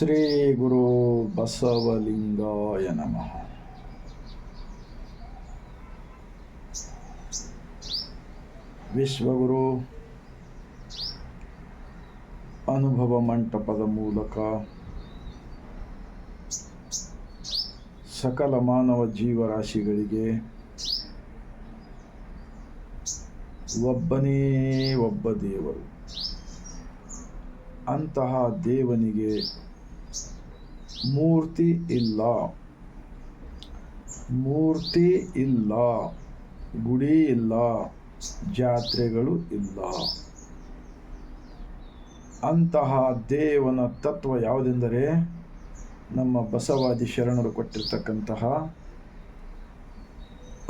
ಶ್ರೀ ಗುರು ಬಸವಲಿಂಗಾಯ ನಮಃ. ವಿಶ್ವಗುರು, ಅನುಭವ ಮಂಟಪದ ಮೂಲಕ ಸಕಲ ಮಾನವ ಜೀವರಾಶಿಗಳಿಗೆ ಒಬ್ಬನೇ ಒಬ್ಬ ದೇವರು. ಅಂತಹ ದೇವನಿಗೆ ಮೂರ್ತಿ ಇಲ್ಲ. ಮೂರ್ತಿ ಇಲ್ಲ. ಗುಡಿ ಇಲ್ಲ. ಜಾತ್ರೆಗಳು ಇಲ್ಲ. ಅಂತಹ ದೇವನ ತತ್ವ ಯಾವುದೆಂದರೆ ನಮ್ಮ ಬಸವಾದಿ ಶರಣರು ಕೊಟ್ಟಿರ್ತಕ್ಕಂತಹ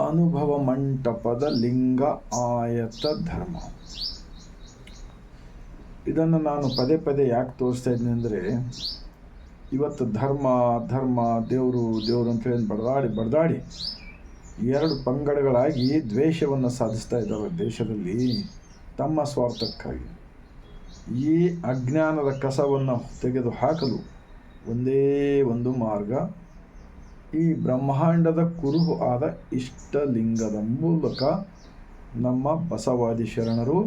ಅನುಭವ ಮಂಟಪದ ಲಿಂಗ ಆಯತ ಧರ್ಮ. ಇದನ್ನು ನಾನು ಪದೇ ಪದೇ ಯಾಕೆ ತೋರಿಸ್ತಾ ಇದ್ದೀನಿ ಅಂದರೆ ಇವತ್ತು ಧರ್ಮ ಧರ್ಮ, ದೇವರು ದೇವರು ಅಂತೇಳಿ ಬಡದಾಡಿ ಬಡದಾಡಿ ಎರಡು ಪಂಗಡಗಳಾಗಿ ದ್ವೇಷವನ್ನು ಸಾಧಿಸ್ತಾ ಇದ್ದಾವೆ ದೇಶದಲ್ಲಿ ತಮ್ಮ ಸ್ವಾರ್ಥಕ್ಕಾಗಿ. ಈ ಅಜ್ಞಾನದ ಕಸವನ್ನು ತೆಗೆದು ಹಾಕಲು ಒಂದೇ ಒಂದು ಮಾರ್ಗ ಈ ಬ್ರಹ್ಮಾಂಡದ ಕುರುಹು ಆದ ಇಷ್ಟಲಿಂಗದ ಮೂಲಕ ನಮ್ಮ ಬಸವಾದಿ ಶರಣರು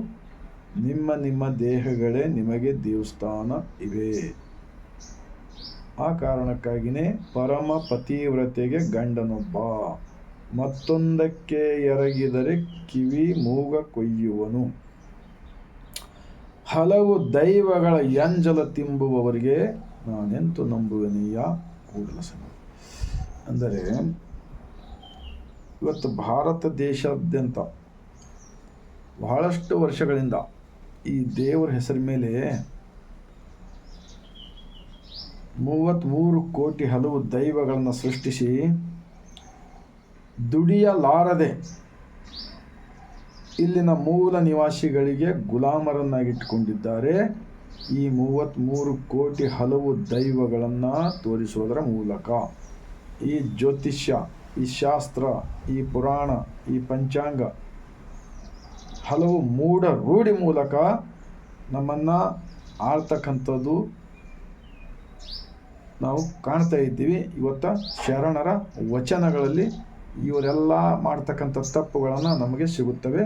ನಿಮ್ಮ ನಿಮ್ಮ ದೇಹಗಳೇ ನಿಮಗೆ ದೇವಸ್ಥಾನ ಇವೆ. ಆ ಕಾರಣಕ್ಕಾಗಿಯೇ ಪರಮ ಪತಿವ್ರತೆಗೆ ಗಂಡನೊಬ್ಬ. ಮತ್ತೊಂದಕ್ಕೆ ಎರಗಿದರೆ ಕಿವಿ ಮೂಗ ಕೊಯ್ಯುವನು. ಹಲವು ದೈವಗಳ ಎಂಜಲ ತಿಂಬುವವರಿಗೆ ನಾನೆಂತು ನಂಬುವೆನೆಯ ಕೂಡಲ ಅಂದರೆ, ಇವತ್ತು ಭಾರತ ದೇಶಾದ್ಯಂತ ಬಹಳಷ್ಟು ವರ್ಷಗಳಿಂದ ಈ ದೇವರ ಹೆಸರ ಮೇಲೆ ಮೂವತ್ತ್ಮೂರು ಕೋಟಿ ಹಲವು ದೈವಗಳನ್ನು ಸೃಷ್ಟಿಸಿ ದುಡಿಯಲಾರದೆ ಇಲ್ಲಿನ ಮೂಲ ನಿವಾಸಿಗಳಿಗೆ ಗುಲಾಮರನ್ನಾಗಿಟ್ಟುಕೊಂಡಿದ್ದಾರೆ ಈ ಮೂವತ್ತ್ಮೂರು ಕೋಟಿ ಹಲವು ದೈವಗಳನ್ನು ತೋರಿಸುವುದರ ಮೂಲಕ. ಈ ಜ್ಯೋತಿಷ್ಯ, ಈ ಶಾಸ್ತ್ರ, ಈ ಪುರಾಣ, ಈ ಪಂಚಾಂಗ ಹಲವು ಮೂಢ ರೂಢಿ ಮೂಲಕ ನಮ್ಮನ್ನು ಆಳ್ತಕ್ಕಂಥದ್ದು ನಾವು ಕಾಣ್ತಾ ಇದ್ದೀವಿ. ಇವತ್ತು ಶರಣರ ವಚನಗಳಲ್ಲಿ ಇವರೆಲ್ಲ ಮಾಡ್ತಕ್ಕಂಥ ತಪ್ಪುಗಳನ್ನು ನಮಗೆ ಸಿಗುತ್ತವೆ.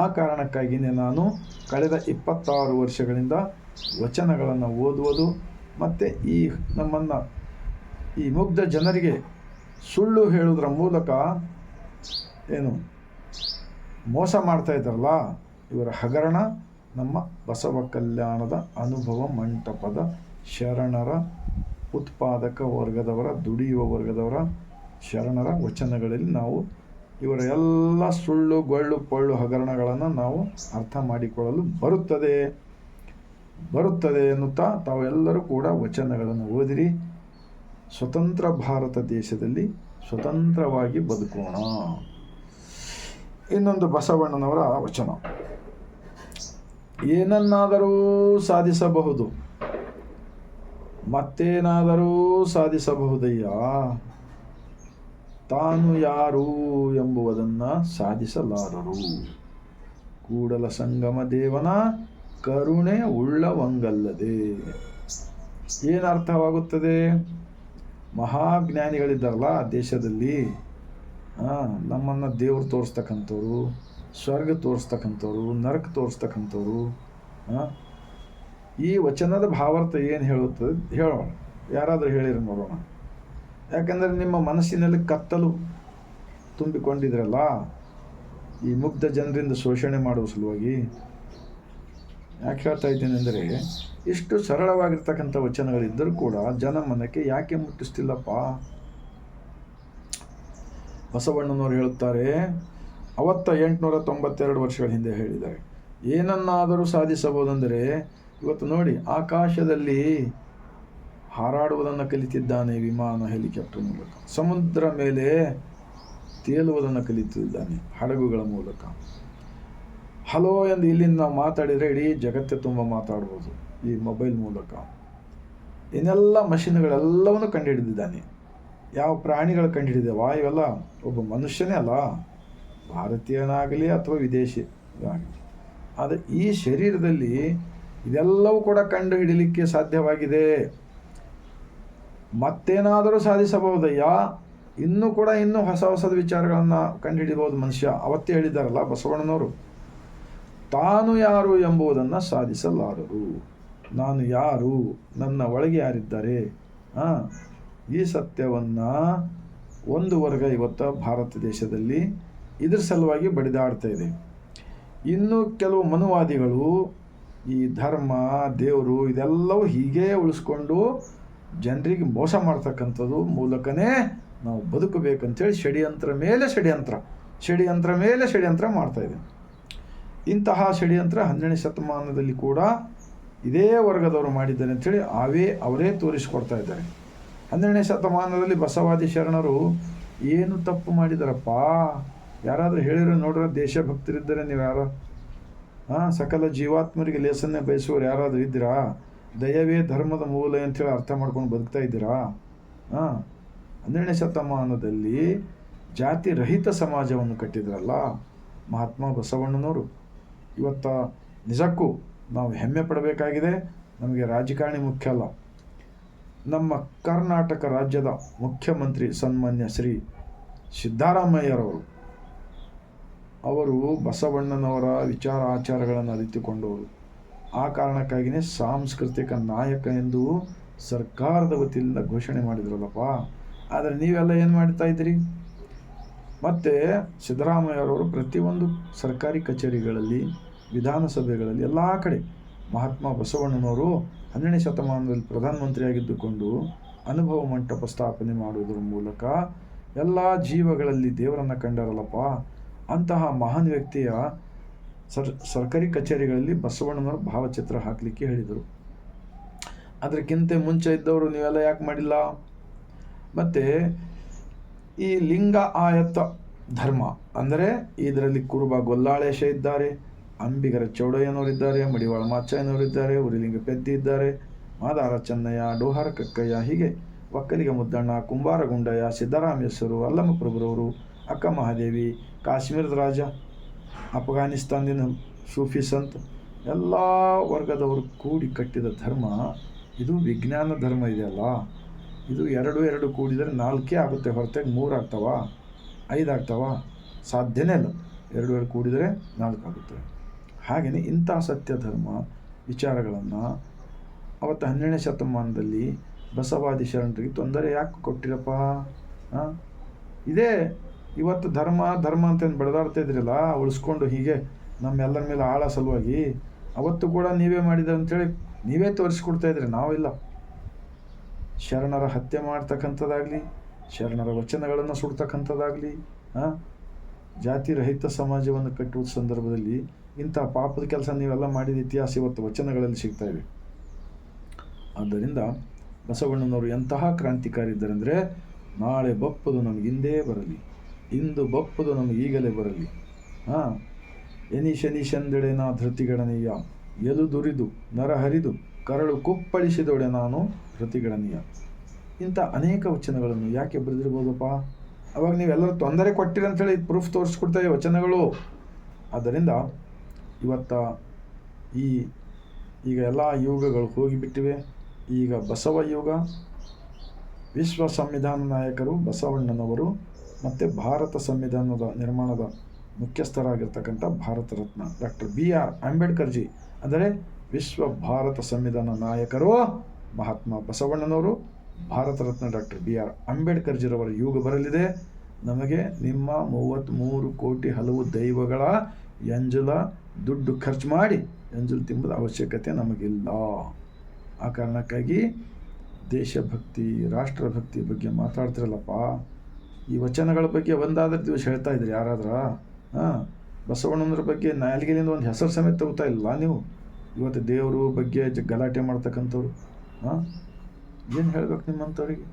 ಆ ಕಾರಣಕ್ಕಾಗಿಯೇ ನಾನು ಕಳೆದ ಇಪ್ಪತ್ತಾರು ವರ್ಷಗಳಿಂದ ವಚನಗಳನ್ನು ಓದುವುದು ಮತ್ತು ಈ ನಮ್ಮನ್ನು ಈ ಮುಗ್ಧ ಜನರಿಗೆ ಸುಳ್ಳು ಹೇಳುವುದರ ಮೂಲಕ ಏನು ಮೋಸ ಮಾಡ್ತಾ ಇದ್ದಾರಲ್ಲ, ಇವರ ಹಗರಣ ನಮ್ಮ ಬಸವ ಕಲ್ಯಾಣದ ಅನುಭವ ಮಂಟಪದ ಶರಣರ ಉತ್ಪಾದಕ ವರ್ಗದವರ, ದುಡಿಯುವ ವರ್ಗದವರ ಶರಣರ ವಚನಗಳಲ್ಲಿ ನಾವು ಇವರ ಎಲ್ಲ ಸುಳ್ಳು, ಗೊಳ್ಳು, ಪೊಳ್ಳು ಹಗರಣಗಳನ್ನು ನಾವು ಅರ್ಥ ಮಾಡಿಕೊಳ್ಳಲು ಬರುತ್ತದೆ. ಬರುತ್ತದೆ ಎನ್ನುತ್ತಾ ತಾವೆಲ್ಲರೂ ಕೂಡ ವಚನಗಳನ್ನು ಓದಿರಿ. ಸ್ವತಂತ್ರ ಭಾರತ ದೇಶದಲ್ಲಿ ಸ್ವತಂತ್ರವಾಗಿ ಬದುಕೋಣ. ಇನ್ನೊಂದು ಬಸವಣ್ಣನವರ ವಚನ. ಏನನ್ನಾದರೂ ಸಾಧಿಸಬಹುದು. ಮತ್ತೇನಾದರೂ ಸಾಧಿಸಬಹುದಯ್ಯ? ತಾನು ಯಾರು ಎಂಬುವುದನ್ನು ಸಾಧಿಸಲಾರರು. ಕೂಡಲ ಸಂಗಮ ದೇವನ ಕರುಣೆ ಉಳ್ಳವಂಗಲ್ಲದೆ. ಏನರ್ಥವಾಗುತ್ತದೆ? ಮಹಾಜ್ಞಾನಿಗಳಿದ್ದಾರಲ್ಲ ದೇಶದಲ್ಲಿ. ನಮ್ಮನ್ನು ದೇವರು ತೋರಿಸ್ತಕ್ಕಂಥವ್ರು, ಸ್ವರ್ಗ ತೋರಿಸ್ತಕ್ಕಂಥವ್ರು, ನರಕ ತೋರಿಸ್ತಕ್ಕಂಥವ್ರು ಈ ವಚನದ ಭಾವಾರ್ಥ ಏನು ಹೇಳುತ್ತದೆ ಹೇಳೋಣ. ಯಾರಾದರೂ ಹೇಳಿರಿ ನೋಡೋಣ. ಯಾಕಂದರೆ ನಿಮ್ಮ ಮನಸ್ಸಿನಲ್ಲಿ ಕತ್ತಲು ತುಂಬಿಕೊಂಡಿದ್ರಲ್ಲ, ಈ ಮುಗ್ಧ ಜನರಿಂದ ಶೋಷಣೆ ಮಾಡುವ ಸಲುವಾಗಿ, ಯಾಕೆ ಹೇಳ್ತಾ ಇದ್ದೀನಿ ಅಂದರೆ, ಇಷ್ಟು ಸರಳವಾಗಿರ್ತಕ್ಕಂಥ ವಚನಗಳಿದ್ದರೂ ಕೂಡ ಜನ ಮನಕ್ಕೆ ಯಾಕೆ ಮುಟ್ಟಿಸ್ತಿಲ್ಲಪ್ಪ? ಬಸವಣ್ಣನವರು ಹೇಳುತ್ತಾರೆ, ಅವತ್ತ ಎಂಟುನೂರ ತೊಂಬತ್ತೆರಡು ವರ್ಷಗಳ ಹಿಂದೆ ಹೇಳಿದ್ದಾರೆ. ಏನನ್ನಾದರೂ ಸಾಧಿಸಬಹುದೆಂದರೆ ಇವತ್ತು ನೋಡಿ, ಆಕಾಶದಲ್ಲಿ ಹಾರಾಡುವುದನ್ನು ಕಲಿತಿದ್ದಾನೆ ವಿಮಾನ ಹೆಲಿಕಾಪ್ಟರ್ ಮೂಲಕ. ಸಮುದ್ರ ಮೇಲೆ ತೇಲುವುದನ್ನು ಕಲಿತಿದ್ದಾನೆ ಹಡಗುಗಳ ಮೂಲಕ. ಹಲೋ ಎಂದು ಇಲ್ಲಿಂದ ನಾವು ಮಾತಾಡಿದರೆ ಇಡೀ ಜಗತ್ತೇ ತುಂಬ ಮಾತಾಡ್ಬೋದು ಈ ಮೊಬೈಲ್ ಮೂಲಕ. ಇನ್ನೆಲ್ಲ ಮಷಿನ್ಗಳೆಲ್ಲವನ್ನು ಕಂಡುಹಿಡಿದಿದ್ದಾನೆ. ಯಾವ ಪ್ರಾಣಿಗಳು ಕಂಡುಹಿಡಿದೇವ ಇವೆಲ್ಲ ಒಬ್ಬ ಮನುಷ್ಯನೇ ಅಲ್ಲ, ಭಾರತೀಯನಾಗಲಿ ಅಥವಾ ವಿದೇಶಿ. ಆಗಲಿ ಆದರೆ ಈ ಶರೀರದಲ್ಲಿ ಇದೆಲ್ಲವೂ ಕೂಡ ಕಂಡು ಹಿಡಿಲಿಕ್ಕೆ ಸಾಧ್ಯವಾಗಿದೆ. ಮತ್ತೇನಾದರೂ ಸಾಧಿಸಬಹುದಯ್ಯ? ಇನ್ನೂ ಕೂಡ ಇನ್ನೂ ಹೊಸ ಹೊಸದ ವಿಚಾರಗಳನ್ನು ಕಂಡುಹಿಡಿಬಹುದು ಮನುಷ್ಯ. ಅವತ್ತೇ ಹೇಳಿದ್ದಾರಲ್ಲ ಬಸವಣ್ಣನವರು, ತಾನು ಯಾರು ಎಂಬುದನ್ನು ಸಾಧಿಸಲಾರರು. ನಾನು ಯಾರು? ನನ್ನ ಒಳಗೆ ಯಾರಿದ್ದಾರೆ? ಈ ಸತ್ಯವನ್ನು ಒಂದು ವರ್ಗ ಇವತ್ತು ಭಾರತ ದೇಶದಲ್ಲಿ ಇದ್ರ ಸಲುವಾಗಿ ಬಡಿದಾಡ್ತಾ ಇದೆ. ಇನ್ನು ಕೆಲವು ಮನುವಾದಿಗಳು ಈ ಧರ್ಮ, ದೇವರು ಇದೆಲ್ಲವೂ ಹೀಗೇ ಉಳಿಸ್ಕೊಂಡು ಜನರಿಗೆ ಮೋಸ ಮಾಡ್ತಕ್ಕಂಥದ್ದು ಮೂಲಕನೇ ನಾವು ಬದುಕಬೇಕಂತೇಳಿ ಷಡ್ಯಂತ್ರ ಮೇಲೆ ಷಡ್ಯಂತ್ರ ಷಡ್ಯಂತ್ರ ಮೇಲೆ ಷಡ್ಯಂತ್ರ ಮಾಡ್ತಾ ಇದ್ದೀನಿ. ಇಂತಹ ಷಡ್ಯಂತ್ರ ಹನ್ನೆರಡನೇ ಶತಮಾನದಲ್ಲಿ ಕೂಡ ಇದೇ ವರ್ಗದವರು ಮಾಡಿದ್ದಾರೆ ಅಂಥೇಳಿ ಅವೇ ಅವರೇ ತೋರಿಸಿಕೊಡ್ತಾ ಇದ್ದಾರೆ. ಹನ್ನೆರಡನೇ ಶತಮಾನದಲ್ಲಿ ಬಸವಾದಿ ಶರಣರು ಏನು ತಪ್ಪು ಮಾಡಿದಾರಪ್ಪ? ಯಾರಾದರೂ ಹೇಳಿರೋ ನೋಡ್ರೆ ದೇಶಭಕ್ತರಿದ್ದರೆ ನೀವು ಯಾರು ಸಕಲ ಜೀವಾತ್ಮರಿಗೆ ಲೇಸನ್ನೇ ಬಯಸುವವರು ಯಾರಾದರೂ ಇದ್ದೀರಾ? ದಯವೇ ಧರ್ಮದ ಮೂಲ ಅಂತೇಳಿ ಅರ್ಥ ಮಾಡ್ಕೊಂಡು ಬದುಕ್ತಾ ಇದ್ದೀರಾ? ಹಾಂ ಹನ್ನೆರಡನೇ ಶತಮಾನದಲ್ಲಿ ಜಾತಿ ರಹಿತ ಸಮಾಜವನ್ನು ಕಟ್ಟಿದ್ರಲ್ಲ ಮಹಾತ್ಮ ಬಸವಣ್ಣನವರು. ಇವತ್ತ ನಿಜಕ್ಕೂ ನಾವು ಹೆಮ್ಮೆ ಪಡಬೇಕಾಗಿದೆ. ನಮಗೆ ರಾಜಕಾರಣಿ ಮುಖ್ಯ ಅಲ್ಲ. ನಮ್ಮ ಕರ್ನಾಟಕ ರಾಜ್ಯದ ಮುಖ್ಯಮಂತ್ರಿ ಸನ್ಮಾನ್ಯ ಶ್ರೀ ಸಿದ್ದರಾಮಯ್ಯರವರು ಅವರು ಬಸವಣ್ಣನವರ ವಿಚಾರ ಆಚಾರಗಳನ್ನು ಅರಿತುಕೊಂಡವರು. ಆ ಕಾರಣಕ್ಕಾಗಿಯೇ ಸಾಂಸ್ಕೃತಿಕ ನಾಯಕ ಎಂದು ಸರ್ಕಾರದ ವತಿಯಿಂದ ಘೋಷಣೆ ಮಾಡಿದ್ರಲ್ಲಪ್ಪ. ಆದರೆ ನೀವೆಲ್ಲ ಏನು ಮಾಡ್ತಾ ಇದ್ದೀರಿ? ಮತ್ತು ಸಿದ್ದರಾಮಯ್ಯರವರು ಪ್ರತಿಯೊಂದು ಸರ್ಕಾರಿ ಕಚೇರಿಗಳಲ್ಲಿ, ವಿಧಾನಸಭೆಗಳಲ್ಲಿ, ಎಲ್ಲ ಕಡೆ ಮಹಾತ್ಮ ಬಸವಣ್ಣನವರು ಹನ್ನೆರಡನೇ ಶತಮಾನದಲ್ಲಿ ಪ್ರಧಾನಮಂತ್ರಿಯಾಗಿದ್ದುಕೊಂಡು ಅನುಭವ ಮಂಟಪ ಸ್ಥಾಪನೆ ಮಾಡುವುದರ ಮೂಲಕ ಎಲ್ಲ ಜೀವಗಳಲ್ಲಿ ದೇವರನ್ನು ಕಂಡರಲ್ಲಪ್ಪ. ಅಂತಹ ಮಹಾನ್ ವ್ಯಕ್ತಿಯ ಸರ್, ಸರ್ಕಾರಿ ಕಚೇರಿಗಳಲ್ಲಿ ಬಸವಣ್ಣನವರ ಭಾವಚಿತ್ರ ಹಾಕಲಿಕ್ಕೆ ಹೇಳಿದರು. ಅದಕ್ಕಿಂತ ಮುಂಚೆ ಇದ್ದವರು ನೀವೆಲ್ಲ ಯಾಕೆ ಮಾಡಿಲ್ಲ? ಮತ್ತು ಈ ಲಿಂಗ ಆಯತ್ತ ಧರ್ಮ ಅಂದರೆ ಇದರಲ್ಲಿ ಕುರುಬ ಗೊಲ್ಲಾಳೇಶ ಇದ್ದಾರೆ, ಅಂಬಿಗರ ಚೌಡಯ್ಯನವರಿದ್ದಾರೆ ಮಡಿವಾಳ ಮಾಚಯ್ಯನವರಿದ್ದಾರೆ ಉರಿಲಿಂಗ ಪೆದ್ದಿ ಇದ್ದಾರೆ, ಮಾದಾರ ಚೆನ್ನಯ್ಯ, ಡೋಹಾರ ಕಕ್ಕಯ್ಯ, ಹೀಗೆ ಒಕ್ಕಲಿಗ ಮುದ್ದಣ್ಣ, ಕುಂಬಾರ ಗುಂಡಯ್ಯ ಸಿದ್ದರಾಮೇಶ್ವರು ಅಲ್ಲಮ್ಮ ಪ್ರಭುರವರು, ಅಕ್ಕ ಮಹಾದೇವಿ ಕಾಶ್ಮೀರದ ರಾಜ, ಅಫ್ಘಾನಿಸ್ತಾನದಿಂದ ಸೂಫಿ ಸಂತ, ಎಲ್ಲ ವರ್ಗದವರು ಕೂಡಿ ಕಟ್ಟಿದ ಧರ್ಮ, ಇದು ವಿಜ್ಞಾನ ಧರ್ಮ ಇದೆಯಲ್ಲ? ಇದು ಎರಡು ಎರಡು ಕೂಡಿದರೆ ನಾಲ್ಕೇ ಆಗುತ್ತೆ ಹೊರತಾಗಿ ಮೂರು ಆಗ್ತಾವ, ಐದು ಆಗ್ತಾವ? ಸಾಧ್ಯನೇ ಇಲ್ಲ. ಎರಡು ಎರಡು ಕೂಡಿದರೆ ನಾಲ್ಕು ಆಗುತ್ತೆ. ಹಾಗೆಯೇ ಇಂಥ ಸತ್ಯ ಧರ್ಮ ವಿಚಾರಗಳನ್ನು ಅವತ್ತು ಹನ್ನೆರಡನೇ ಶತಮಾನದಲ್ಲಿ ಬಸವಾದಿ ಶರಣರಿಗೆ ತೊಂದರೆ ಯಾಕೆ ಕೊಟ್ಟಿರಪ್ಪ? ಇದೇ ಇವತ್ತು ಧರ್ಮ ಧರ್ಮ ಅಂತೇನು ಬೆಳೆದಾಡ್ತಾ ಇದ್ರಲ್ಲ, ಉಳಿಸ್ಕೊಂಡು ಹೀಗೆ ನಮ್ಮೆಲ್ಲರ ಮೇಲೆ ಆಳ ಸಲುವಾಗಿ, ಅವತ್ತು ಕೂಡ ನೀವೇ ಮಾಡಿದ ಅಂತೇಳಿ ನೀವೇ ತೋರಿಸ್ಕೊಡ್ತಾ ಇದ್ರಿ, ನಾವಿಲ್ಲ. ಶರಣರ ಹತ್ಯೆ ಮಾಡ್ತಕ್ಕಂಥದ್ದಾಗಲಿ, ಶರಣರ ವಚನಗಳನ್ನು ಸುಡ್ತಕ್ಕಂಥದ್ದಾಗಲಿ ಹಾಂ ಜಾತಿ ರಹಿತ ಸಮಾಜವನ್ನು ಕಟ್ಟುವ ಸಂದರ್ಭದಲ್ಲಿ ಇಂಥ ಪಾಪದ ಕೆಲಸ ನೀವೆಲ್ಲ ಮಾಡಿದ ಇತಿಹಾಸ ಇವತ್ತು ವಚನಗಳಲ್ಲಿ ಸಿಗ್ತಾ ಇವೆ ಆದ್ದರಿಂದ ಬಸವಣ್ಣನವರು ಎಂತಹ ಕ್ರಾಂತಿಕಾರಿ ಇದ್ದಾರೆಂದರೆ ನಾಳೆ ಬಪ್ಪದು ನಮಗಿಂದೇ ಬರಲಿ. ಇಂದು ಬಪ್ಪುದು ನಮಗೆ ಈಗಲೇ ಬರಲಿ. ಹಾಂ ಎನಿಶನಿಶಂದೆಡೆ ನಾ ಧೃತಿಗಣನೀಯ. ಎಲು ದುರಿದು, ನರ ಹರಿದು, ಕರಳು ಕುಪ್ಪಳಿಸಿದೊಡೆ ನಾನು ಧೃತಿಗಣನೀಯ. ಇಂಥ ಅನೇಕ ವಚನಗಳನ್ನು ಯಾಕೆ ಬರೆದಿರ್ಬೋದಪ್ಪ? ಅವಾಗ ನೀವೆಲ್ಲರೂ ತೊಂದರೆ ಕೊಟ್ಟಿರಿ ಅಂತೇಳಿ ಪ್ರೂಫ್ ತೋರಿಸ್ಕೊಡ್ತಾ ವಚನಗಳು. ಆದ್ದರಿಂದ ಇವತ್ತ ಈ ಈಗ ಎಲ್ಲ ಯುಗಗಳು ಹೋಗಿಬಿಟ್ಟಿವೆ. ಈಗ ಬಸವ ಯುಗ. ವಿಶ್ವ ಸಂವಿಧಾನ ನಾಯಕರು ಬಸವಣ್ಣನವರು ಮತ್ತು ಭಾರತ ಸಂವಿಧಾನದ ನಿರ್ಮಾಣದ ಮುಖ್ಯಸ್ಥರಾಗಿರ್ತಕ್ಕಂಥ Bharat Ratna doctor B R ಅಂಬೇಡ್ಕರ್ಜಿ ಅಂದರೆ ವಿಶ್ವ ಭಾರತ ಸಂವಿಧಾನ ನಾಯಕರು ಮಹಾತ್ಮ ಬಸವಣ್ಣನವರು, Bharat Ratna doctor B R ಅಂಬೇಡ್ಕರ್ಜಿರವರ ಯುಗ ಬರಲಿದೆ. ನಮಗೆ ನಿಮ್ಮ ಮೂವತ್ತ್ಮೂರು ಕೋಟಿ ಹಲವು ದೈವಗಳ ಎಂಜಲ, ದುಡ್ಡು ಖರ್ಚು ಮಾಡಿ ಎಂಜಲ ತಿಂಬದ ಅವಶ್ಯಕತೆ ನಮಗಿಲ್ಲ. ಆ ಕಾರಣಕ್ಕಾಗಿ ದೇಶಭಕ್ತಿ, ರಾಷ್ಟ್ರಭಕ್ತಿ ಬಗ್ಗೆ ಮಾತಾಡ್ತಿರಲ್ಲಪ್ಪ. ಈ ವಚನಗಳ ಬಗ್ಗೆ ಒಂದಾದ್ರೂ ದಿವಸ ಹೇಳ್ತಾ ಇದ್ರಿ ಯಾರಾದ್ರ? ಹಾಂ, ಬಸವಣ್ಣನವ್ರ ಬಗ್ಗೆ ನಾಲ್ಗೆಲಿಂದ ಒಂದು ಹೆಸರು ಸಮೇತ ತಗೋತಾ ಇಲ್ಲ ನೀವು? ಇವತ್ತು ದೇವರು ಬಗ್ಗೆ ಗಲಾಟೆ ಮಾಡ್ತಕ್ಕಂಥವ್ರು, ಹಾಂ? ಏನು ಹೇಳ್ಬೇಕು ನಿಮ್ಮಂಥವ್ರಿಗೆ?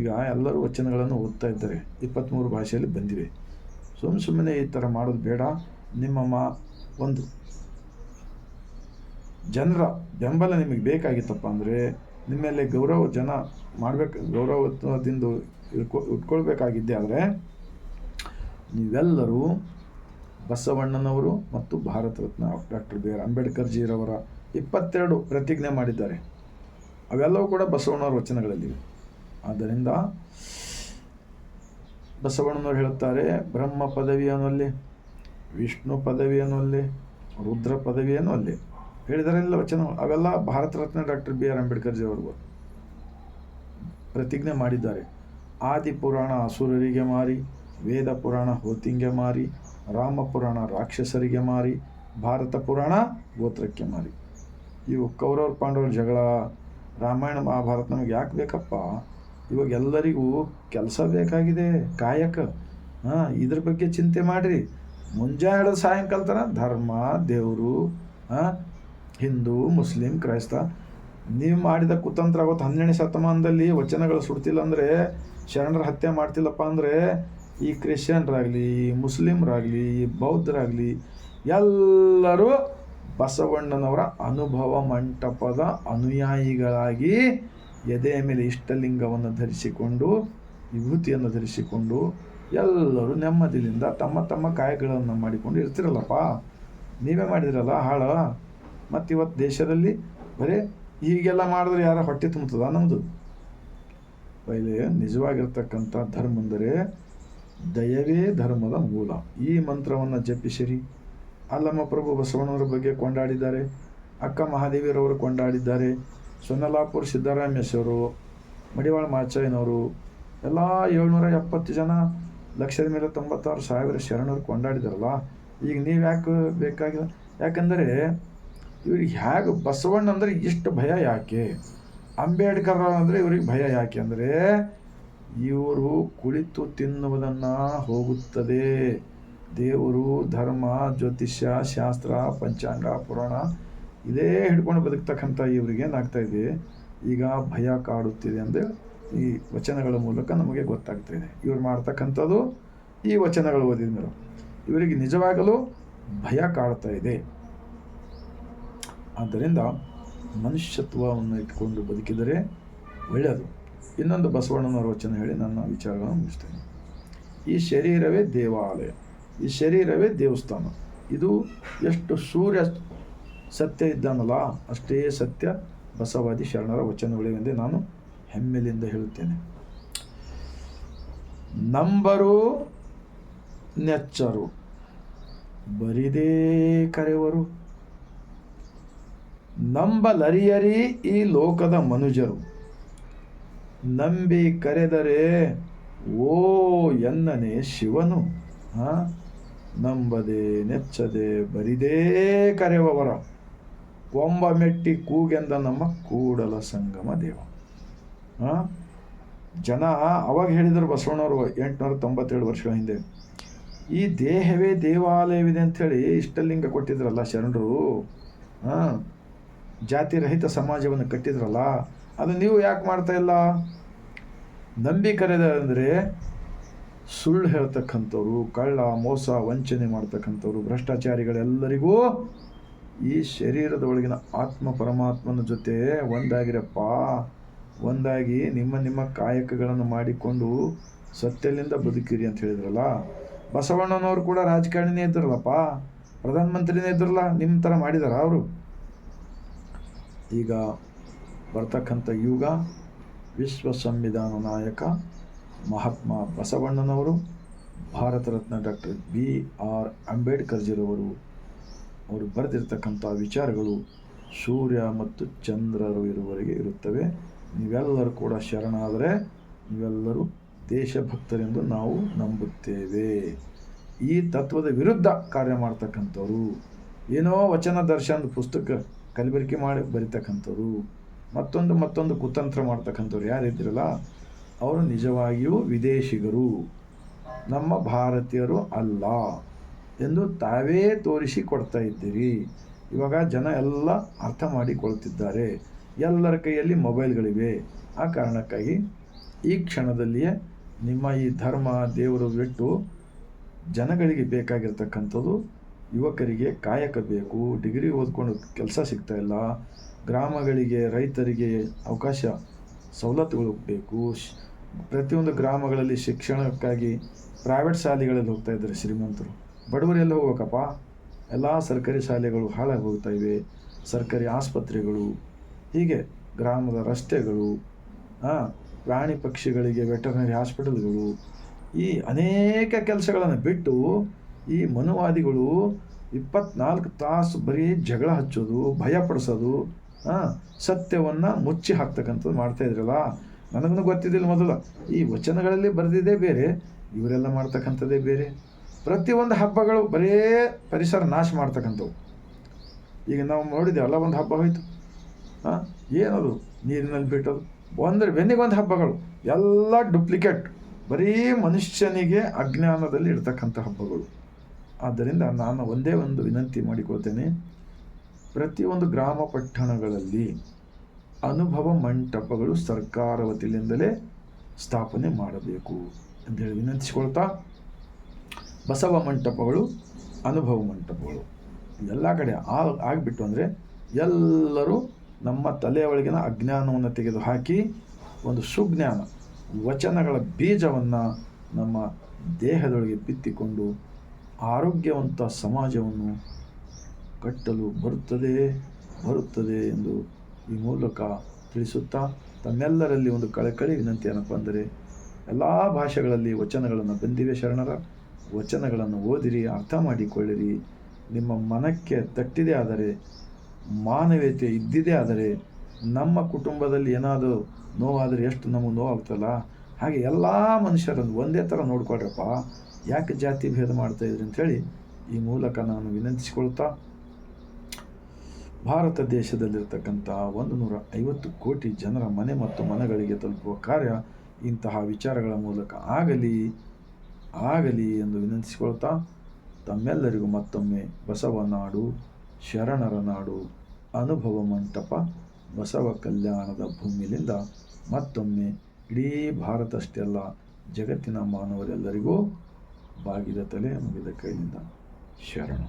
ಈಗ ಎಲ್ಲರೂ ವಚನಗಳನ್ನು ಓದ್ತಾ ಇದ್ದಾರೆ ಇಪ್ಪತ್ತ್ಮೂರು ಭಾಷೆಯಲ್ಲಿ ಬಂದಿವೆ. ಸುಮ್ಮ ಸುಮ್ಮನೆ ಈ ಥರ ಮಾಡೋದು ಬೇಡ, ನಿಮ್ಮ ಮಾ ಒಂದು ಜನರ ಬೆಂಬಲ ನಿಮಗೆ ಬೇಕಾಗಿತ್ತಪ್ಪ ಅಂದರೆ ನಿಮ್ಮಲ್ಲಿ ಮೇಲೆ ಗೌರವ ಜನ ಮಾಡಬೇಕು ಗೌರವದಿಂದ ಇಟ್ಕೊ, ಇಟ್ಕೊಳ್ಬೇಕಾಗಿದ್ದೆ ಆದರೆ ನೀವೆಲ್ಲರೂ ಬಸವಣ್ಣನವರು ಮತ್ತು Bharat Ratna doctor B R ಅಂಬೇಡ್ಕರ್ಜಿರವರ ಇಪ್ಪತ್ತೆರಡು ಪ್ರತಿಜ್ಞೆ ಮಾಡಿದ್ದಾರೆ. ಅವೆಲ್ಲವೂ ಕೂಡ ಬಸವಣ್ಣವರ ವಚನಗಳಲ್ಲಿವೆ. ಆದ್ದರಿಂದ ಬಸವಣ್ಣನವರು ಹೇಳುತ್ತಾರೆ, ಬ್ರಹ್ಮ ಪದವಿಯನ್ನು ಅಲ್ಲಿ, ವಿಷ್ಣು ಪದವಿಯನ್ನು ಅಲ್ಲಿ, ರುದ್ರ ಪದವಿಯನ್ನು ಅಲ್ಲಿ ಹೇಳಿದರೆಲ್ಲ ವಚನ ಅವೆಲ್ಲ Bharat Ratna doctor B R ಅಂಬೇಡ್ಕರ್ಜಿ ಅವರು ಪ್ರತಿಜ್ಞೆ ಮಾಡಿದ್ದಾರೆ. ಆದಿ ಪುರಾಣ ಅಸುರರಿಗೆ ಮಾರಿ ವೇದ ಪುರಾಣ ಹೋತಿಂಗೆ ಮಾರಿ ರಾಮ ಪುರಾಣ ರಾಕ್ಷಸರಿಗೆ ಮಾರಿ ಭಾರತ ಪುರಾಣ ಗೋತ್ರಕ್ಕೆ ಮಾರಿ. ಇವು ಕೌರವ್ರ ಪಾಂಡವರ ಜಗಳ, ರಾಮಾಯಣ ಮಹಾಭಾರತ ನಮಗೆ ಯಾಕೆ ಬೇಕಪ್ಪ? ಇವಾಗ ಎಲ್ಲರಿಗೂ ಕೆಲಸ ಬೇಕಾಗಿದೆ, ಕಾಯಕ. ಹಾಂ, ಇದ್ರ ಬಗ್ಗೆ ಚಿಂತೆ ಮಾಡಿರಿ. ಮುಂಜಾನೆ ಸಾಯಂಕಾಲ ತನ ಧರ್ಮ, ದೇವರು, ಹಾಂ, ಹಿಂದೂ, ಮುಸ್ಲಿಂ, ಕ್ರೈಸ್ತ ನೀವು ಮಾಡಿದ ಕುತಂತ್ರ ಅವತ್ತು ಹನ್ನೆರಡನೇ ಶತಮಾನದಲ್ಲಿ ವಚನಗಳು ಸುಡ್ತಿಲ್ಲ ಅಂದರೆ ಶರಣರ ಹತ್ಯೆ ಮಾಡ್ತಿಲ್ಲಪ್ಪ ಅಂದರೆ ಈ ಕ್ರಿಶ್ಚಿಯನ್ರಾಗಲಿ ಮುಸ್ಲಿಮ್ರಾಗಲಿ ಬೌದ್ಧರಾಗಲಿ ಎಲ್ಲರೂ ಬಸವಣ್ಣನವರ ಅನುಭವ ಮಂಟಪದ ಅನುಯಾಯಿಗಳಾಗಿ ಎದೆಯ ಮೇಲೆ ಇಷ್ಟಲಿಂಗವನ್ನು ಧರಿಸಿಕೊಂಡು, ವಿಭೂತಿಯನ್ನು ಧರಿಸಿಕೊಂಡು ಎಲ್ಲರೂ ನೆಮ್ಮದಿಯಿಂದ ತಮ್ಮ ತಮ್ಮ ಕಾಯಗಳನ್ನು ಮಾಡಿಕೊಂಡು ಇರ್ತಿರಲ್ಲಪ್ಪ. ನೀವೇ ಮಾಡಿದಿರಲ್ಲ ಹಾಳ? ಮತ್ತು ಇವತ್ತು ದೇಶದಲ್ಲಿ ಬರೀ ಹೀಗೆಲ್ಲ ಮಾಡಿದ್ರೆ ಯಾರ ಹೊಟ್ಟೆ ತುಂಬುತ್ತದ ನಮ್ಮದು ಪೈಲೆ, ನಿಜವಾಗಿರ್ತಕ್ಕಂಥ ಧರ್ಮ ಅಂದರೆ ದಯವೇ ಧರ್ಮದ ಮೂಲ. ಈ ಮಂತ್ರವನ್ನು ಜಪಿಸಿರಿ. ಅಲ್ಲಮ್ಮ ಪ್ರಭು ಬಸವಣ್ಣವರ ಬಗ್ಗೆ ಕೊಂಡಾಡಿದ್ದಾರೆ. ಅಕ್ಕ ಮಹಾದೇವಿಯರವರು ಕೊಂಡಾಡಿದ್ದಾರೆ. ಸೊನ್ನಲಾಪುರ ಸಿದ್ದರಾಮೇಶ್ವರು, ಮಡಿವಾಳ ಮಾಚಯ್ಯನವರು, ಎಲ್ಲ ಏಳ್ನೂರ ಎಪ್ಪತ್ತು ಜನ ಲಕ್ಷದ ಮೇಲೆ ತೊಂಬತ್ತಾರು ಸಾವಿರ ಶರಣರು ಕೊಂಡಾಡಿದಾರಲ್ಲ ಈಗ ನೀವು ಯಾಕೆ ಬೇಕಾಗಿಲ್ಲ? ಯಾಕಂದರೆ ಇವ್ರಿಗೆ ಹೇಗೆ ಬಸವಣ್ಣ ಅಂದರೆ ಇಷ್ಟು ಭಯ ಯಾಕೆ? ಅಂಬೇಡ್ಕರ್ ಅಂದರೆ ಇವ್ರಿಗೆ ಭಯ ಯಾಕೆ ಅಂದರೆ ಇವರು ಕುಳಿತು ತಿನ್ನುವುದನ್ನು ಹೋಗುತ್ತದೆ. ದೇವರು, ಧರ್ಮ, ಜ್ಯೋತಿಷ್ಯ, ಶಾಸ್ತ್ರ, ಪಂಚಾಂಗ, ಪುರಾಣ ಇದೇ ಹಿಡ್ಕೊಂಡು ಬದುಕ್ತಕ್ಕಂಥ ಇವ್ರಿಗೆ ಏನಾಗ್ತಾ ಇದೆ? ಈಗ ಭಯ ಕಾಡುತ್ತಿದೆ ಅಂದರೆ ಈ ವಚನಗಳ ಮೂಲಕ ನಮಗೆ ಗೊತ್ತಾಗ್ತಾ ಇದೆ. ಇವ್ರು ಮಾಡ್ತಕ್ಕಂಥದ್ದು ಈ ವಚನಗಳು ಓದಿದ ಮೇಲೆ ಇವರಿಗೆ ನಿಜವಾಗಲೂ ಭಯ ಕಾಡ್ತಾ ಇದೆ. ಆದ್ದರಿಂದ ಮನುಷ್ಯತ್ವವನ್ನು ಇಟ್ಕೊಂಡು ಬದುಕಿದರೆ ಒಳ್ಳೆಯದು. ಇನ್ನೊಂದು ಬಸವಣ್ಣನವರ ವಚನ ಹೇಳಿ ನನ್ನ ವಿಚಾರಗಳನ್ನು ಮುಗಿಸ್ತೇನೆ. ಈ ಶರೀರವೇ ದೇವಾಲಯ, ಈ ಶರೀರವೇ ದೇವಸ್ಥಾನ. ಇದು ಎಷ್ಟು ಸೂರ್ಯ ಸತ್ಯ ಇದ್ದಾನಲ್ಲ, ಅಷ್ಟೇ ಸತ್ಯ ಬಸವಾದಿ ಶರಣರ ವಚನಗಳಿವೆಂದೇ ನಾನು ಹೆಮ್ಮೆಲಿಂದ ಹೇಳುತ್ತೇನೆ. ನಂಬರು ನೆಚ್ಚರು, ಬರಿದೇ ಕರೆವರು ನಂಬಲರಿಯರಿ ಈ ಲೋಕದ ಮನುಜರು. ನಂಬಿ ಕರೆದರೆ, ಓ ಎನ್ನನೆ ಶಿವನು. ನಂಬದೆ ನೆಚ್ಚದೆ ಬರಿದೇ ಕರೆವವರ. ಕೊಂಬ ಮೆಟ್ಟಿ ಕೂಗೆಂದ ನಮ್ಮ ಕೂಡಲ ಸಂಗಮ ದೇವ. ಜನ ಅವಾಗ ಹೇಳಿದರು ಬಸವಣ್ಣವರು ಎಂಟುನೂರ ತೊಂಬತ್ತೇಳು ವರ್ಷಗಳ ಹಿಂದೆ, ಈ ದೇಹವೇ ದೇವಾಲಯವಿದೆ ಅಂಥೇಳಿ ಇಷ್ಟಲಿಂಗ ಕೊಟ್ಟಿದ್ರಲ್ಲ ಶರಣರು. ಹಾಂ? ಜಾತಿ ರಹಿತ ಸಮಾಜವನ್ನು ಕಟ್ಟಿದ್ರಲ್ಲ, ಅದು ನೀವು ಯಾಕೆ ಮಾಡ್ತಾ ಇಲ್ಲ? ನಂಬಿ ಅಂದರೆ ಸುಳ್ಳು ಹೇಳ್ತಕ್ಕಂಥವ್ರು, ಕಳ್ಳ, ಮೋಸ, ವಂಚನೆ ಮಾಡ್ತಕ್ಕಂಥವ್ರು, ಭ್ರಷ್ಟಾಚಾರಿಗಳೆಲ್ಲರಿಗೂ ಈ ಶರೀರದ ಒಳಗಿನ ಆತ್ಮ ಪರಮಾತ್ಮನ ಜೊತೆ ಒಂದಾಗಿರಪ್ಪ. ಒಂದಾಗಿ ನಿಮ್ಮ ನಿಮ್ಮ ಕಾಯಕಗಳನ್ನು ಮಾಡಿಕೊಂಡು ಸತ್ಯಲಿಂದ ಬದುಕಿರಿ ಅಂತ ಹೇಳಿದ್ರಲ್ಲ. ಬಸವಣ್ಣನವರು ಕೂಡ ರಾಜಕಾರಣಿನೇ ಇದ್ರಲ್ಲಪ್ಪ. ಪ್ರಧಾನಮಂತ್ರಿನೇ ಇದ್ರಲ್ಲ. ನಿಮ್ಮ ಥರ ಮಾಡಿದಾರ ಅವರು? ಈಗ ಬರ್ತಕ್ಕಂಥ ಯುಗ ವಿಶ್ವ ಸಂವಿಧಾನ ನಾಯಕ ಮಹಾತ್ಮ ಬಸವಣ್ಣನವರು, Bharat Ratna doctor B R ಅಂಬೇಡ್ಕರ್ಜಿರವರು, ಅವರು ಬರೆದಿರ್ತಕ್ಕಂಥ ವಿಚಾರಗಳು ಸೂರ್ಯ ಮತ್ತು ಚಂದ್ರರು ಇರುವವರೆಗೆ ಇರುತ್ತವೆ. ನೀವೆಲ್ಲರೂ ಕೂಡ ಶರಣಾದರೆ ನೀವೆಲ್ಲರೂ ದೇಶಭಕ್ತರೆಂದು ನಾವು ನಂಬುತ್ತೇವೆ. ಈ ತತ್ವದ ವಿರುದ್ಧ ಕಾರ್ಯ ಮಾಡ್ತಕ್ಕಂಥವ್ರು. ಏನೋ ವಚನ ದರ್ಶನದ ಪುಸ್ತಕ ಕಲಬೆರಕೆ ಮಾಡಿ ಬರಿತಕ್ಕಂಥವ್ರು, ಮತ್ತೊಂದು ಮತ್ತೊಂದು ಕುತಂತ್ರ ಮಾಡ್ತಕ್ಕಂಥವ್ರು ಯಾರಿದ್ರಲ್ಲ ಅವರು ನಿಜವಾಗಿಯೂ ವಿದೇಶಿಗರು. ನಮ್ಮ ಭಾರತೀಯರು ಅಲ್ಲ ಎಂದು ತಾವೇ ತೋರಿಸಿ ಕೊಡ್ತಾ ಇದ್ದೀರಿ. ಇವಾಗ ಜನ ಎಲ್ಲ ಅರ್ಥ ಮಾಡಿಕೊಳ್ತಿದ್ದಾರೆ. ಎಲ್ಲರ ಕೈಯಲ್ಲಿ ಮೊಬೈಲ್ಗಳಿವೆ. ಆ ಕಾರಣಕ್ಕಾಗಿ ಈ ಕ್ಷಣದಲ್ಲಿಯೇ ನಿಮ್ಮ ಈ ಧರ್ಮ ದೇವರು ಬಿಟ್ಟು ಜನಗಳಿಗೆ ಬೇಕಾಗಿರ್ತಕ್ಕಂಥದ್ದು ಯುವಕರಿಗೆ ಕಾಯಕ ಬೇಕು, ಡಿಗ್ರಿ ಓದ್ಕೊಂಡು ಕೆಲಸ ಸಿಗ್ತಾ ಇಲ್ಲ, ಗ್ರಾಮಗಳಿಗೆ ರೈತರಿಗೆ ಅವಕಾಶ ಸವಲತ್ತುಗಳು ಬೇಕು ಪ್ರತಿಯೊಂದು ಗ್ರಾಮಗಳಲ್ಲಿ ಶಿಕ್ಷಣಕ್ಕಾಗಿ ಪ್ರೈವೇಟ್ ಶಾಲೆಗಳಲ್ಲಿ ಹೋಗ್ತಾ ಇದ್ದಾರೆ ಶ್ರೀಮಂತರು. ಬಡವರೆಲ್ಲ ಹೋಗಬೇಕಪ್ಪ ಎಲ್ಲ ಸರ್ಕಾರಿ ಶಾಲೆಗಳು ಹಾಳಾಗಿ ಹೋಗ್ತಾ ಇವೆ. ಸರ್ಕಾರಿ ಆಸ್ಪತ್ರೆಗಳು, ಹೀಗೆ ಗ್ರಾಮದ ರಸ್ತೆಗಳು ಪ್ರಾಣಿ ಪಕ್ಷಿಗಳಿಗೆ ವೆಟರ್ನರಿ ಹಾಸ್ಪಿಟಲ್ಗಳು, ಈ ಅನೇಕ ಕೆಲಸಗಳನ್ನು ಬಿಟ್ಟು ಈ ಮನುವಾದಿಗಳು ಇಪ್ಪತ್ನಾಲ್ಕು ತಾಸು ಬರೀ ಜಗಳ ಹಚ್ಚೋದು ಭಯಪಡಿಸೋದು ಸತ್ಯವನ್ನು ಮುಚ್ಚಿ ಹಾಕ್ತಕ್ಕಂಥದ್ದು ಮಾಡ್ತಾ ಇದ್ರಲ್ಲ? ನನಗೂ ಗೊತ್ತಿದ್ದಿಲ್ಲ ಮೊದಲು. ಈ ವಚನಗಳಲ್ಲಿ ಬರೆದಿದ್ದೇ ಬೇರೆ, ಇವರೆಲ್ಲ ಮಾಡ್ತಕ್ಕಂಥದ್ದೇ ಬೇರೆ. ಪ್ರತಿಯೊಂದು ಹಬ್ಬಗಳು ಬರೇ ಪರಿಸರ ನಾಶ ಮಾಡ್ತಕ್ಕಂಥವು. ಈಗ ನಾವು ನೋಡಿದ್ದೇವಲ್ಲ ಒಂದು ಹಬ್ಬ ಹೋಯಿತು. ಹಾಂ ಏನದು? ನೀರಿನಲ್ಲಿ ಬಿಟ್ಟದು ಒಂದರೆ ಬೆನ್ನಿಗೆ ಒಂದು ಹಬ್ಬಗಳು. ಎಲ್ಲ ಡುಪ್ಲಿಕೇಟ್. ಬರೀ ಮನುಷ್ಯನಿಗೆ ಅಜ್ಞಾನದಲ್ಲಿ ಇರ್ತಕ್ಕಂಥ ಹಬ್ಬಗಳು. ಆದ್ದರಿಂದ ನಾನು ಒಂದೇ ಒಂದು ವಿನಂತಿ ಮಾಡಿಕೊಳ್ತೇನೆ. ಪ್ರತಿಯೊಂದು ಗ್ರಾಮ ಪಟ್ಟಣಗಳಲ್ಲಿ ಅನುಭವ ಮಂಟಪಗಳು ಸರ್ಕಾರ ವತಿಯಿಂದಲೇ ಸ್ಥಾಪನೆ ಮಾಡಬೇಕು ಅಂತ ಹೇಳಿ ವಿನಂತಿಸಿಕೊಳ್ತಾ, ಬಸವ ಮಂಟಪಗಳು, ಅನುಭವ ಮಂಟಪಗಳು, ಎಲ್ಲ ಕಡೆ ಆಗಿಬಿಟ್ಟು ಅಂದರೆ ಎಲ್ಲರೂ ನಮ್ಮ ತಲೆಯ ಒಳಗಿನ ಅಜ್ಞಾನವನ್ನು ತೆಗೆದು ಹಾಕಿ ಒಂದು ಸುಜ್ಞಾನ, ವಚನಗಳ ಬೀಜವನ್ನು ನಮ್ಮ ದೇಹದೊಳಗೆ ಬಿತ್ತಿಕೊಂಡು ಆರೋಗ್ಯವಂತ ಸಮಾಜವನ್ನು ಕಟ್ಟಲು ಬರುತ್ತದೆ ಬರುತ್ತದೆ ಎಂದು ಈ ಮೂಲಕ ತಿಳಿಸುತ್ತಾ ತಮ್ಮೆಲ್ಲರಲ್ಲಿ ಒಂದು ಕಳಕಳಿ ವಿನಂತಿ ಏನಪ್ಪ ಅಂದರೆ ಎಲ್ಲ ಭಾಷೆಗಳಲ್ಲಿ ವಚನಗಳನ್ನು ಬಂದಿವೆ ಶರಣರ. ವಚನಗಳನ್ನು ಓದಿರಿ, ಅರ್ಥ ಮಾಡಿಕೊಳ್ಳಿರಿ. ನಿಮ್ಮ ಮನಕ್ಕೆ ತಟ್ಟಿದೆ ಆದರೆ, ಮಾನವೀಯತೆ ಇದ್ದಿದೆ ಆದರೆ, ನಮ್ಮ ಕುಟುಂಬದಲ್ಲಿ ಏನಾದರೂ ನೋವಾದರೆ ಎಷ್ಟು ನಮಗೆ ನೋವಾಗ್ತಲ್ಲ ಹಾಗೆ ಎಲ್ಲ ಮನುಷ್ಯರನ್ನು ಒಂದೇ ಥರ ನೋಡ್ಕೊಳ್ರಪ್ಪ. ಯಾಕೆ ಜಾತಿ ಭೇದ ಮಾಡ್ತಾಯಿದ್ರಿ ಅಂಥೇಳಿ ಈ ಮೂಲಕ ನಾನು ವಿನಂತಿಸಿಕೊಳ್ತಾ ಭಾರತ ದೇಶದಲ್ಲಿರ್ತಕ್ಕಂಥ ಒಂದು ನೂರ ಐವತ್ತು ಕೋಟಿ ಜನರ ಮನೆ ಮತ್ತು ಮನಗಳಿಗೆ ತಲುಪುವ ಕಾರ್ಯ ಇಂತಹ ವಿಚಾರಗಳ ಮೂಲಕ ಆಗಲಿ ಆಗಲಿ ಎಂದು ವಿನಂತಿಸಿಕೊಳ್ತಾ ತಮ್ಮೆಲ್ಲರಿಗೂ ಮತ್ತೊಮ್ಮೆ ಬಸವ ನಾಡು, ಶರಣರ ನಾಡು, ಅನುಭವ ಮಂಟಪ, ಬಸವ ಕಲ್ಯಾಣದ ಭೂಮಿಯಿಂದ ಮತ್ತೊಮ್ಮೆ ಇಡೀ ಭಾರತಷ್ಟೇ ಅಲ್ಲ, ಜಗತ್ತಿನ ಮಾನವರೆಲ್ಲರಿಗೂ ಬಾಗಿದ ತಲೆ ಮುಗಿದ ಕೈಯಿಂದ ಶರಣ.